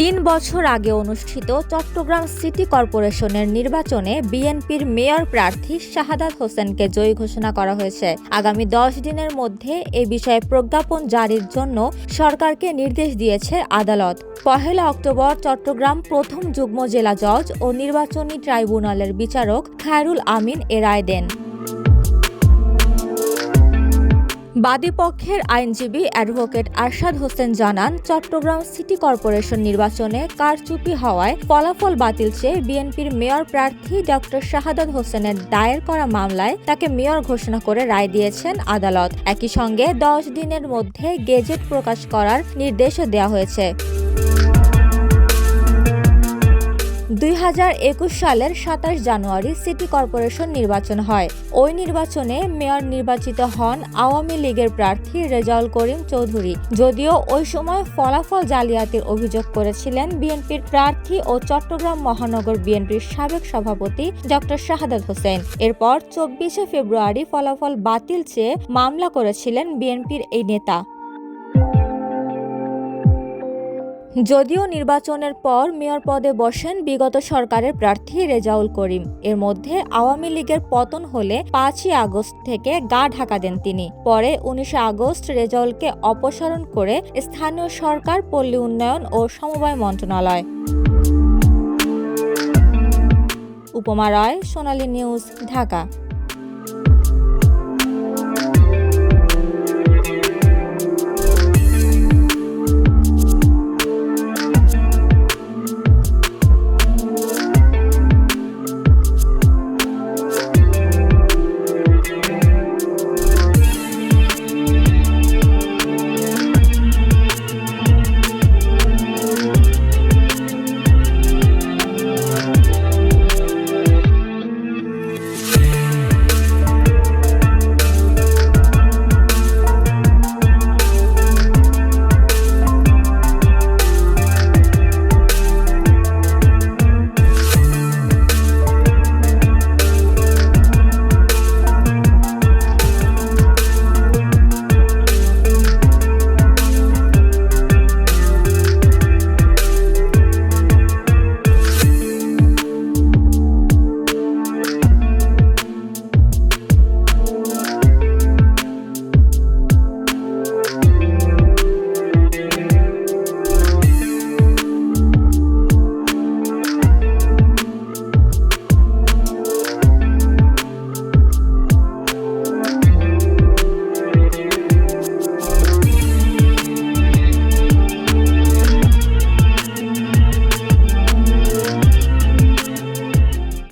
তিন বছর আগে অনুষ্ঠিত চট্টগ্রাম সিটি কর্পোরেশনের নির্বাচনে বিএনপির মেয়র প্রার্থী শাহাদাত হোসেনকে জয়ী ঘোষণা করা হয়েছে। আগামী দশ দিনের মধ্যে এ বিষয়ে প্রজ্ঞাপন জারির জন্য সরকারকে নির্দেশ দিয়েছে আদালত। পহেলা অক্টোবর চট্টগ্রাম প্রথম যুগ্ম জেলা জজ ও নির্বাচনী ট্রাইব্যুনালের বিচারক খায়রুল আমিন এ রায় দেন। বাদীপক্ষের আইনজীবী অ্যাডভোকেট আরশাদ হোসেন জানান, চট্টগ্রাম সিটি কর্পোরেশন নির্বাচনে কারচুপি হওয়ায় ফলাফল বাতিল চেয়ে বিএনপির মেয়র প্রার্থী ডক্টর শাহাদাত হোসেনের দায়ের করা মামলায় তাকে মেয়র ঘোষণা করে রায় দিয়েছেন আদালত। একই সঙ্গে দশ দিনের মধ্যে গেজেট প্রকাশ করার নির্দেশও দেওয়া হয়েছে। দুই হাজার একুশ সালের সাতাশ জানুয়ারি সিটি কর্পোরেশন নির্বাচন হয়। ওই নির্বাচনে মেয়র নির্বাচিত হন আওয়ামী লীগের প্রার্থী রেজাউল করিম চৌধুরী। যদিও ওই সময় ফলাফল জালিয়াতির অভিযোগ করেছিলেন বিএনপির প্রার্থী ও চট্টগ্রাম মহানগর বিএনপির সাবেক সভাপতি ডক্টর শাহাদাত হোসেন। এরপর চব্বিশে ফেব্রুয়ারি ফলাফল বাতিল চেয়ে মামলা করেছিলেন বিএনপির এই নেতা। যদিও নির্বাচনের পর মেয়র পদে বসেন বিগত সরকারের প্রার্থী রেজাউল করিম। এর মধ্যে আওয়ামী লীগের পতন হলে পাঁচই আগস্ট থেকে গা ঢাকা দেন তিনি। পরে উনিশে আগস্ট রেজাউলকে অপসারণ করে স্থানীয় সরকার, পল্লী উন্নয়ন ও সমবায় মন্ত্রণালয়। উপমা রায়, সোনালী নিউজ, ঢাকা।